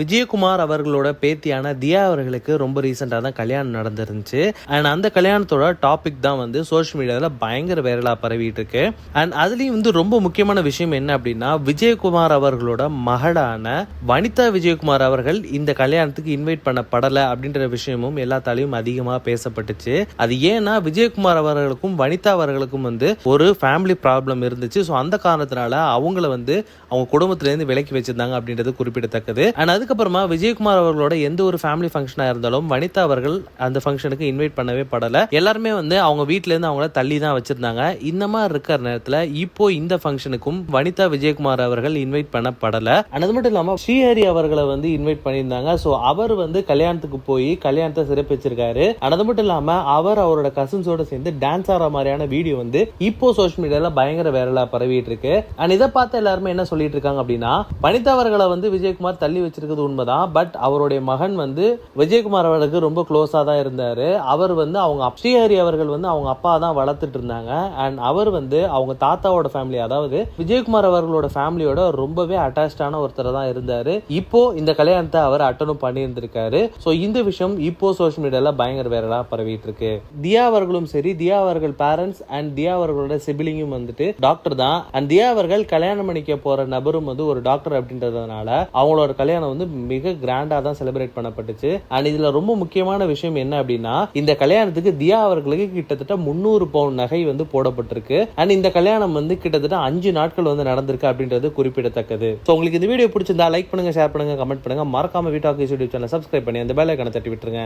விஜயகுமார் அவர்களோட பேத்தியான தியா அவர்களுக்கு ரொம்ப ரீசெண்டாக தான் கல்யாணம் நடந்திருந்துச்சு. அண்ட் அந்த கல்யாணத்தோட டாபிக் தான் வந்து சோஷியல் மீடியாவில் பயங்கர வைரலாக பரவிட்டு இருக்கு அண்ட் அதுலேயும் வந்து ரொம்ப முக்கியமான விஷயம் என்ன அப்படின்னா விஜயகுமார் அவர்களோட மகளான வனிதா விஜயகுமார் அவர்கள் இந்த கல்யாணத்துக்கு இன்வைட் பண்ணப்படலை அப்படின்ற விஷயமும் எல்லாத்தாலையும் அதிகமாக பேசப்பட்டுச்சு. அது ஏன்னா விஜயகுமார் அவர்களுக்கும் வனிதா அவர்களுக்கும் வந்து ஒரு ஃபேமிலி ப்ராப்ளம் இருந்துச்சு. ஸோ அந்த காரணத்தினால அவங்கள வந்து அவங்க குடும்பத்திலேருந்து விலக்கி வச்சிருந்தாங்க அப்படின்றது குறிப்பிடத்தக்கது. அண்ட் அதுக்கப்புறமா விஜயகுமார் அவர்களோட எந்த ஒரு ஃபேமிலி ஃபங்க்ஷனாக இருந்தாலும் வனிதா அவர்கள் அந்த ஃபங்க்ஷனுக்கு இன்வைட் பண்ணவே படலை. எல்லாருமே வந்து அவங்க வீட்டிலேருந்து அவங்கள தள்ளி தான் வச்சுருந்தாங்க. இந்த மாதிரி இருக்கிற நேரத்தில் இப்போ இந்த ஃபங்க்ஷனுக்கும் வனிதா விஜயகுமார் அவர்கள் இன்வைட் பண்ணப்படலை. அது மட்டும் இல்லாமல் ஸ்ரீஹரி அவர்களை வந்து இன்வைட் பண்ணியிருந்தாங்க. ஸோ அவர் வந்து கல்யாணத்துக்கு போய் கல்யாணத்தை சிறப்பிச்சிருக்காரு. அது மட்டும் இல்லாமல் அவர் அவரோட கசின்ஸோட சேர்ந்து டான்ஸ் ஆடுற மாதிரியான வீடியோ வந்து இப்போ சோஷியல் மீடியாவில் பயங்கர வைரலா பரவிட்டு இருக்கு. அண்ட் இதை பார்த்து எல்லாருமே என்ன சொல்லிட்டு இருக்காங்க அப்படின்னா வனிதா அவர்களை வந்து விஜயகுமார் தள்ளி இருக்குது உண்மைதான். பட் அவருடைய மகன் வந்து விஜயகுமார் அவர்களுக்கு ரொம்ப க்ளோஸா தான் இருந்தார். அவர் வந்து அவங்க ஸ்ரீஹரி அவர்கள் வந்து அவங்க அப்பா தான் வளர்த்துட்டு இருந்தாங்க. அண்ட் அவர் வந்து அவங்க தாத்தாவோட ஃபேமிலி அதாவது விஜயகுமார் அவர்களோட ஃபேமிலியோட ரொம்பவே அட்டாச்சான ஒருத்தர் தான் இருந்தார். இப்போ இந்த கல்யாணத்தை அவர் அட்டனும் பண்ணியிருந்திருக்காரு. ஸோ இந்த விஷயம் இப்போ சோஷியல் மீடியால பயங்கர வைரலா பரவிட்டு இருக்கு தியா அவர்களும் சரி தியா அவர்கள் பேரண்ட்ஸ் அண்ட் தியா அவர்களோட சிபிலிங்கும் வந்துட்டு டாக்டர் தான். அண்ட் தியா அவர்கள் கல்யாணம் பண்ணிக்க போற நபரும் வந்து ஒரு டாக்டர் அப்படின்றதுனால அவங்களோட கல்யாணம் வந்து மிக கிராண்டா தான் செலிப்ரேட் பண்ணப்பட்டுச்சு. அண்ட் இதுல ரொம்ப முக்கியமான விஷயம் என்ன அப்படின்னா இந்த கல்யாணத்துக்கு தியா அவர்களுக்கு கிட்டத்தட்ட முந்நூறு பவுன் நகை வந்து போடப்பட்டிருக்கு. அண்ட் இந்த கல்யாணம் வந்து கிட்டத்தட்ட அஞ்சு நாட்கள் வந்து நடந்திருக்கு அப்படின்றது குறிப்பிடத்தக்கது. ஸோ உங்களுக்கு இந்த வீடியோ பிடிச்சிருந்தா லைக் பண்ணுங்க ஷேர் பண்ணுங்க கமெண்ட் பண்ணுங்க. மறக்காம வீட்டாக்கு யூடியூப் சேனல் சப்ஸ்கிரைப் பண்ணி அந்த பேலைக்கான தட்டி விட்டுருங்க.